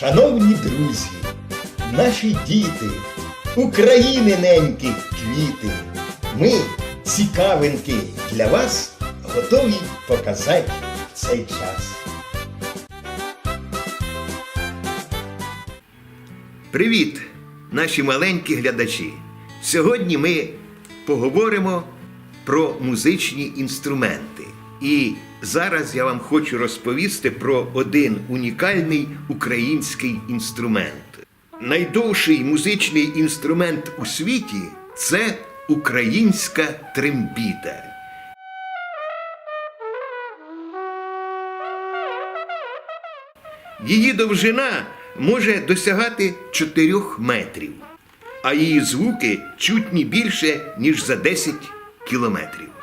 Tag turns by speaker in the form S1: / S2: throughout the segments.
S1: Шановні друзі, наші діти, України ненькі квіти, ми, цікавинки для вас, готові показати цей час.
S2: Привіт, наші маленькі глядачі! Сьогодні ми поговоримо про музичні інструменти. І зараз я вам хочу розповісти про один унікальний український інструмент. Найдовший музичний інструмент у світі це українська трембіта. Її довжина може досягати 4 метрів, а її звуки чутні більше, ніж за 10 кілометрів.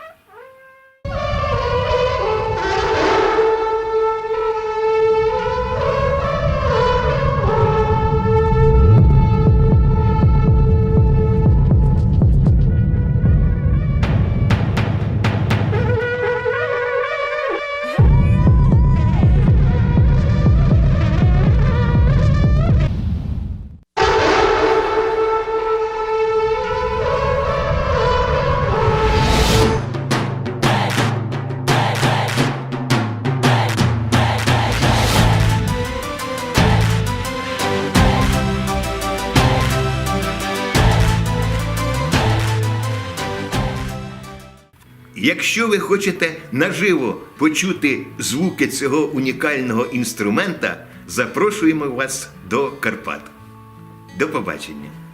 S2: Якщо ви хочете наживо почути звуки цього унікального інструмента, запрошуємо вас до Карпат. До побачення!